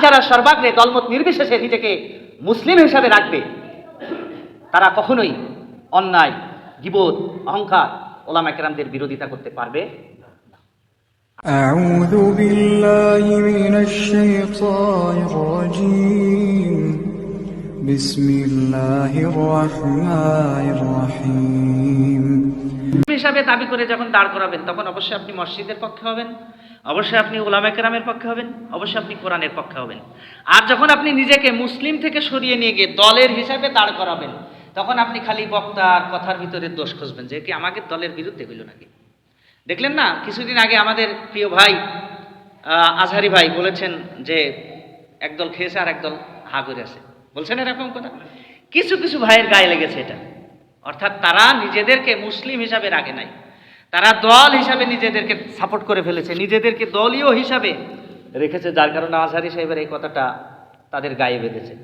যারা সর্বাগ্রে দলমত নির্বিশেষে নিজেকে মুসলিম হিসাবে রাখবে তারা কখনোই অন্যায় গিবোধ অহংকার ওলামা কেরামদের বিরোধিতা করতে পারবে أعوذ بالله من الشيطان الرجيم بسم الله الرحمن الرحيم মুসলিম হিসাবে দাবি করে যখন দাঁড় করাবেন তখন অবশ্যই আপনি মসজিদের পক্ষে হবেন অবশ্যই আপনি ওলামা কেরামের পক্ষে হবেন, অবশ্যই আপনি কোরআনের পক্ষে হবেন। আর যখন আপনি নিজেকে মুসলিম থেকে সরিয়ে নিয়ে গিয়ে দলের হিসাবে দাঁড় করাবেন, তখন আপনি খালি বক্তার কথার ভিতরে দোষ খুঁজবেন যে কি আমাকে দলের বিরুদ্ধে হইল নাকি? দেখলেন না, কিছুদিন আগে আমাদের প্রিয় ভাই আজহারি ভাই বলেছেন যে, একদল খেয়েছে আর একদল হা করে আছে। বলছেন এরকম কথা? কিছু কিছু ভাইয়ের গায়ে লেগেছে এটা। অর্থাৎ তারা নিজেদেরকে মুসলিম হিসাবে রাখে নাই। তারা দল হিসাবে নিজেদেরকে সাপোর্ট করে ফেলেছে, নিজেদেরকে দলীয় হিসাবে রেখেছে, যার কারণে আজহারি সাহেবের এই কথাটা তাদের গায়ে বেঁধেছে।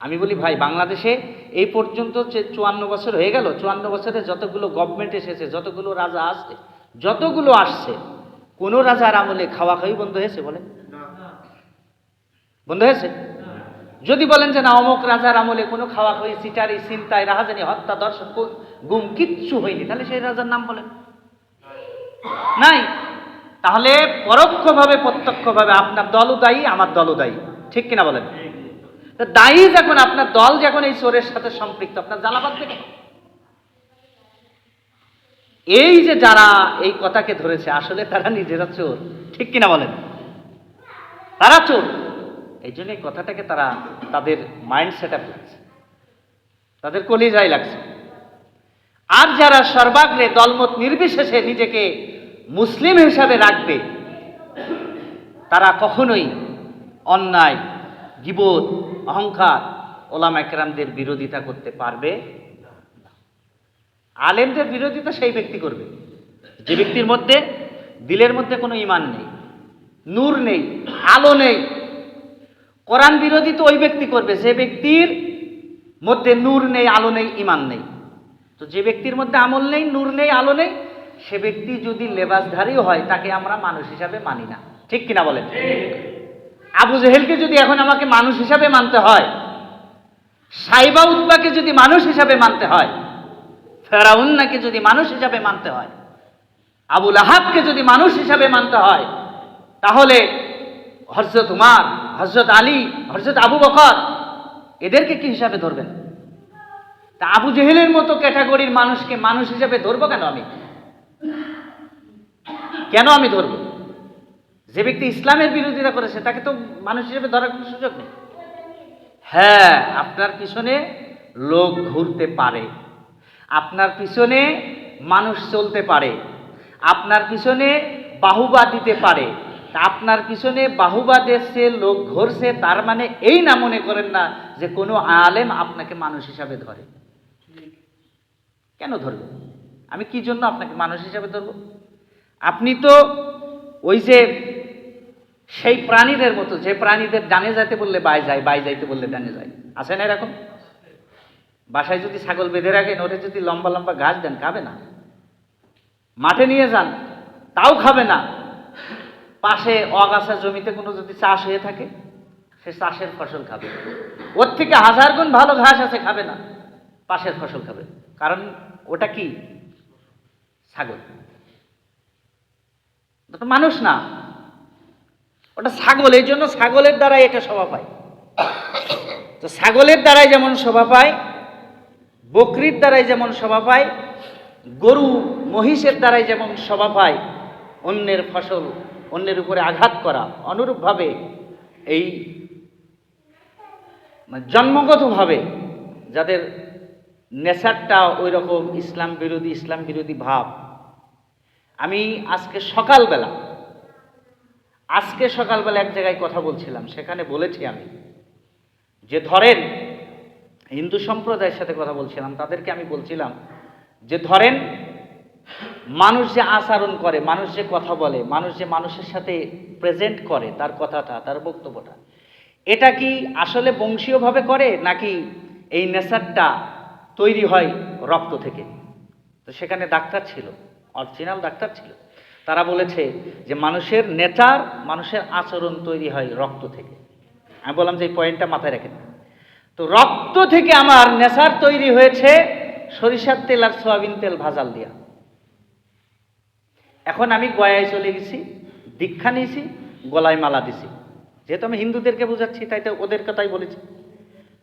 আমি বলি, ভাই, বাংলাদেশে এই পর্যন্ত যে চুয়ান্ন বছর হয়ে গেল, চুয়ান্ন বছরে যতগুলো গভর্নমেন্ট এসেছে, যতগুলো রাজা আসছে, যতগুলো আসছে, কোন রাজার আমলে খাওয়া খাওয়াই বন্ধ হয়েছে বলে বন্ধ হয়েছে? যদি বলেন যে না, অমুক রাজার আমলে কোনো খাওয়া খাওয়ি, সিটারি চিন্তায় রাহাজানি, হত্যা দর্শন কো- গুম, কিচ্ছু হয়নি, তাহলে সেই রাজার নাম বলেন। নাই। তাহলে পরোক্ষভাবে, প্রত্যক্ষভাবে আপনার দলও দায়ী, আমার দলও দায়ী। ঠিক কিনা বলেন? দায়ী যখন, আপনার দল যখন এই চোরের সাথে সম্পৃক্ত, আপনার জ্বালাবাদ দেখে এই যে যারা এই কথাকে ধরেছে, আসলে তারা নিজেরা চোর। ঠিক কিনা বলেন? তারা চোর। এই জন্য এই কথাটাকে তারা তাদের মাইন্ড সেট আপ লাগছে তাদের কলিজাই লাগছে। আর যারা সর্বাগ্রে দলমত নির্বিশেষে নিজেকে মুসলিম হিসাবে রাখবে, তারা কখনোই অন্যায় গিবোধ অহংকার ওলামা একরামদের বিরোধিতা করতে পারবে আলেমদের বিরোধিতা সেই ব্যক্তি করবে। যে ব্যক্তির মধ্যে দিলের মধ্যে কোনো ইমান নেই, নূর নেই, আলো নেই, কোরআন বিরোধী তো ওই ব্যক্তি করবে। যে ব্যক্তির মধ্যে নূর নেই, আলো নেই, ইমান নেই। তো যে ব্যক্তির মধ্যে আমল নেই, নূর নেই, আলো নেই, সে ব্যক্তি যদি লেবাসধারীও হয়, তাকে আমরা মানুষ হিসাবে মানি না। ঠিক কিনা বলেন? আবু জেহেলকে যদি এখন আমাকে মানুষ হিসাবে মানতে হয়, সাইবা উদ্বাকে যদি মানুষ হিসাবে মানতে হয় ফেরাউন্নাকে যদি মানুষ হিসাবে মানতে হয় আবুল আহাবকে যদি মানুষ হিসাবে মানতে হয়, তাহলে হজরত উমার হজরত আলী হজরত আবু বকর, এদেরকে কি হিসাবে ধরবেন? তা আবু জেহেলের মতো ক্যাটাগরির মানুষকে মানুষ হিসাবে ধরবো কেন আমি? কেন আমি ধরব? যে ব্যক্তি ইসলামের বিরোধিতা করেছে তাকে তো মানুষ হিসেবে ধরার কোনো সুযোগ নেই। হ্যাঁ আপনার পিছনে লোক ঘুরতে পারে। আপনার পিছনে মানুষ চলতে পারে। আপনার পিছনে বাহুবা দিতে পারে। আপনার পিছনে বাহুবা দেশে লোক ঘুরছে, তার মানে এই না মনে করেন না যে কোনো আলেম আপনাকে মানুষ হিসাবে ধরে। কেন ধরবে? আমি কি জন্য আপনাকে মানুষ হিসাবে ধরব? আপনি তো ওই যে সেই প্রাণীদের মতো, যে প্রাণীদের ডানে যাইতে বললে বাই যায় বাই যাইতে বললে ডানে যায়। আছে না এরকম? বাসায় যদি ছাগল বেঁধে রাখেন, ওরে যদি লম্বা লম্বা ঘাস দেন, খাবে না? মাঠে নিয়ে যান, তাও খাবে না। পাশে অগাছা জমিতে কোনো যদি চাষ হয়ে থাকে, সে চাষের ফসল খাবে। ওর থেকে হাজার গুণ ভালো ঘাস আছে, খাবে না। পাশের ফসল খাবে। কারণ ওটা কি? ছাগল। তো মানুষ না। ওটা ছাগল, এই জন্য ছাগলের দ্বারাই এটা শোভা পায়। তো ছাগলের দ্বারাই যেমন শোভা পায়, বকরির দ্বারাই যেমন শোভা পায়, গরু মহিষের দ্বারাই যেমন শোভা পায়, অন্যের ফসল, অন্যের উপরে আঘাত করা, অনুরূপভাবে এই মানে জন্মগতভাবে যাদের নেশারটা ওই রকম ইসলাম বিরোধী ইসলাম বিরোধী ভাব। আমি আজকে সকালবেলা আজকে সকালবেলা এক জায়গায় কথা বলছিলাম, সেখানে বলেছি আমি যে ধরেন, হিন্দু সম্প্রদায়ের সাথে কথা বলছিলাম, তাদেরকে আমি বলছিলাম যে ধরেন, মানুষ যে আচরণ করে, মানুষ যে কথা বলে, মানুষ যে মানুষের সাথে প্রেজেন্ট করে, তার কথাটা, তার বক্তব্যটা, এটা কি আসলে বংশীয়ভাবে করে নাকি এই নেশারটা তৈরি হয় রক্ত থেকে। তো সেখানে ডাক্তার ছিল, অরিজিনাল ডাক্তার ছিল। তারা বলেছে যে মানুষের নেচার, মানুষের আচরণ তৈরি হয় রক্ত থেকে। আমি বললাম যে এই পয়েন্টটা মাথায় রাখেন। তো রক্ত থেকে আমার নেচার তৈরি হয়েছে সরিষার তেল আর সয়াবিন তেল ভাজাল দিয়া। এখন আমি গয়ায় চলে গেছি, দীক্ষা নিয়েছি, গলায় মালা দিছি। যেহেতু আমি হিন্দুদেরকে বোঝাচ্ছি, তাই তো ওদের কথাই বলেছি।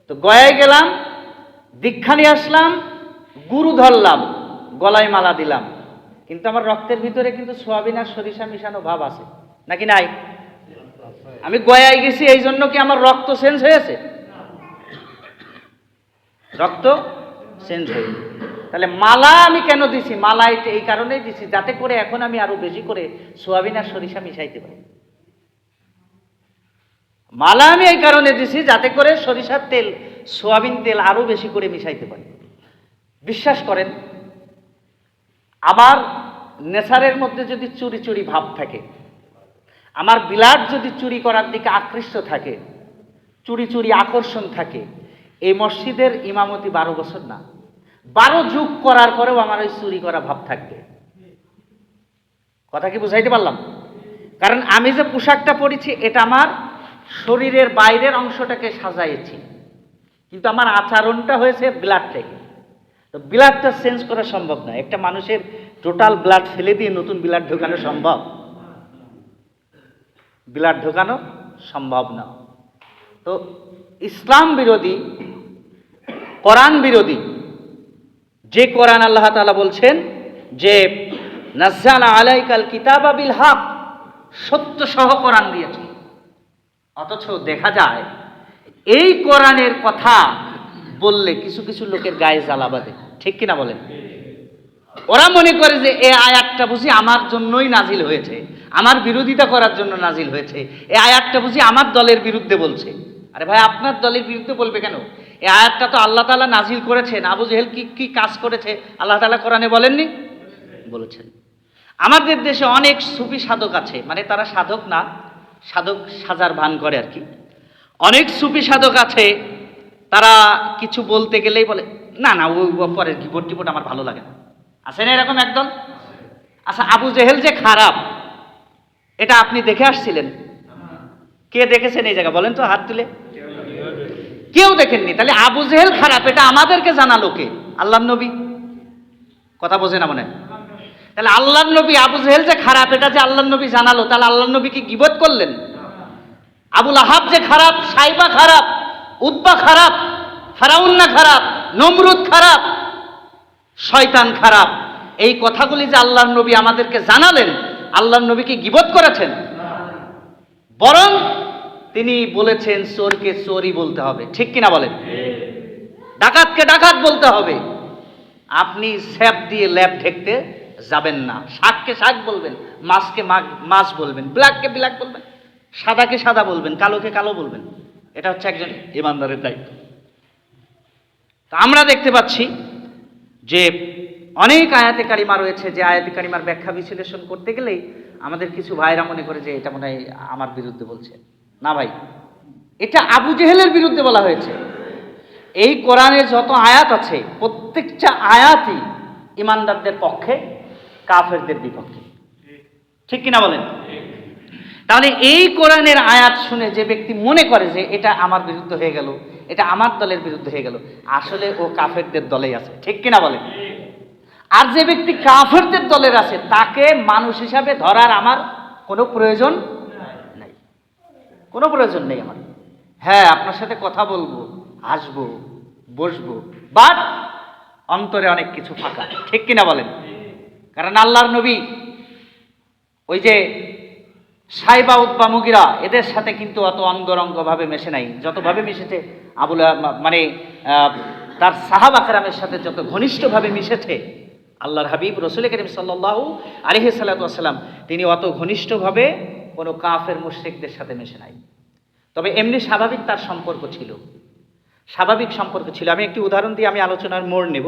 তো গয়ায় গেলাম দীক্ষা নিয়ে আসলাম, গুরু ধরলাম, গলায় মালা দিলাম। কিন্তু আমার রক্তের ভিতরে কিন্তু সোয়াবিন আর সরিষা মিশানো ভাব আছে। নাকি নাই? আমি গয়ায় গেছি, এই জন্য কি আমার রক্ত চেঞ্জ হয়েছে? রক্ত চেঞ্জ হয়নি। তাহলে মালা আমি কেন দিছি? মালা এই কারণেই দিছি, যাতে করে এখন আমি আরও বেশি করে সোয়াবিন আর সরিষা মিশাইতে পারি। মালা আমি এই কারণে দিছি, যাতে করে সরিষার তেল সোয়াবিন তেল আরও বেশি করে মিশাইতে পারি। বিশ্বাস করেন, আমার নেশারের মধ্যে যদি চুরি চুরি ভাব থাকে, আমার বিলাট যদি চুরি করার দিকে আকৃষ্ট থাকে, চুরি চুরি আকর্ষণ থাকে, এই মসজিদের ইমামতি বারো বছর না। বারো যুগ করার পরেও আমার ওই চুরি করা ভাব থাকবে। কথা কি বুঝাইতে পারলাম? কারণ আমি যে পোশাকটা পরেছি, এটা আমার শরীরের বাইরের অংশটাকে সাজাইছি কিন্তু আমার আচরণটা হয়েছে ব্লাড থেকে। তো ব্লাডটা চেঞ্জ করা সম্ভব না। একটা মানুষের টোটাল ব্লাড ফেলে দিয়ে নতুন ব্লাড ঢোকানো সম্ভব। ব্লাড ঢোকানো সম্ভব না। তো ইসলাম বিরোধী, কোরআন বিরোধী, যে কোরআন আল্লাহ তাআলা বলছেন যে, নাজ্জালা আলাইকাল কিতাবা বিল হক সত্য সহ কোরআন দিয়েছে। অথচ দেখা যায় এই কোরআনের কথা বললে কিছু কিছু লোকের গায়ে জ্বালা বাঁধে। ঠিক কিনা বলেন? ওরা মনে করে যে এই আয়াতটা বুঝি আমার জন্যই নাজিল হয়েছে। আমার বিরোধিতা করার জন্য নাজিল হয়েছে। এই আয়াতটা বুঝি আমার দলের বিরুদ্ধে বলছে। আরে ভাই, আপনার দলের বিরুদ্ধে বলবে কেন? এই আয়াতটা তো আল্লাহ তালা নাজিল করেছেন। আবু জেহেল কি কি কাজ করেছে? আল্লাহ তাআলা কোরআনে বলেননি? বলেছেন। আমাদের দেশে অনেক সুফি সাধক আছে। মানে তারা সাধক না, সাধক সাজার ভান করে আর কি। অনেক সুফি সাধক আছে, তারা কিছু বলতে গেলেই বলে, না না, ওই পরের কিবোর্ড টিবোর্ড আমার ভালো লাগে না। আছে না এরকম একদল? আচ্ছা আবু জেহেল যে খারাপ, এটা আপনি দেখে আসছিলেন? কে দেখেছেন এই জায়গা বলেন তো হাত তুলে। কেউ দেখেননি? তাহলে আবু জেহেল খারাপ, এটা আমাদেরকে জানালো কে? আল্লাহ নবী? কথা বোঝে না মনে? তাহলে আল্লাহ নবী, আবু জেহেল যে খারাপ, এটা যে আল্লাহ নবী জানালো, তাহলে আল্লাহ নবী কি গিবত করলেন? আবুল আহাব যে খারাপ, সাইবা খারাপ উদ্বা খারাপ ফারাউন্না খারাপ, নমরুদ খারাপ, শয়তান খারাপ। এই কথাগুলি যে আল্লাহ নবী আমাদেরকে জানালেন আল্লাহ নবী কি গিবত করেছেন, বরং তিনি বলেছেন, চোরকে চোরই বলতে হবে। ঠিক কিনা বলেন? ডাকাতকে ডাকাত বলতে হবে। আপনি স্যাপ দিয়ে ল্যাব ঢেকতে যাবেন না। শাককে শাক বলবেন, মাছকে মাছ বলবেন, ব্ল্যাককে ব্ল্যাক বলবেন। সাদাকে সাদা বলবেন, কালোকে কালো বলবেন। এটা হচ্ছে একজন ইমানদারের দায়িত্ব। তা আমরা দেখতে পাচ্ছি যে অনেক আয়াতে কারিমা রয়েছে, যে আয়াতে কারিমার ব্যাখ্যা বিশ্লেষণ করতে গেলেই আমাদের কিছু ভাইরা মনে করে যে এটা মনে হয় আমার বিরুদ্ধে বলছে। না ভাই, এটা আবু জেহেলের বিরুদ্ধে বলা হয়েছে। এই কোরআনে যত আয়াত আছে, প্রত্যেকটা আয়াতই ইমানদারদের পক্ষে, কাফেরদের বিপক্ষে। ঠিক কিনা বলেন? তাহলে এই কোরআনের আয়াত শুনে যে ব্যক্তি মনে করে যে এটা আমার বিরুদ্ধে হয়ে গেল, এটা আমার দলের বিরুদ্ধে হয়ে গেল, আসলে ও কাফেরদের দলেই আছে। ঠিক কিনা বলেন? আর যে ব্যক্তি কাফেরদের দলের আছে, তাকে মানুষ হিসাবে ধরার আমার কোনো প্রয়োজন নেই। কোনো প্রয়োজন নেই আমার। হ্যাঁ আপনার সাথে কথা বলব, আসব, বসবো বাট অন্তরে অনেক কিছু ফাঁকা। ঠিক কিনা বলেন? কারণ আল্লাহর নবী, ওই যে সাইবা উদ্বা মুগিরা, এদের সাথে কিন্তু অত অঙ্গরঙ্গভাবে মেশে নাই। যতভাবে মিশেছে, আবুল মানে তার সাহাব কেরামের সাথে যত ঘনিষ্ঠভাবে মিশেছে, আল্লাহর হাবিব, রসুল করিম সাল্লাহ আলিহি সাল্লাম তিনি অত ঘনিষ্ঠভাবে কোনো কাফের মুশ্রিকদের সাথে মেশে নাই। তবে এমনি স্বাভাবিক তার সম্পর্ক ছিল। স্বাভাবিক সম্পর্ক ছিল। আমি একটি উদাহরণ দিয়ে আমি আলোচনার মোড় নেব।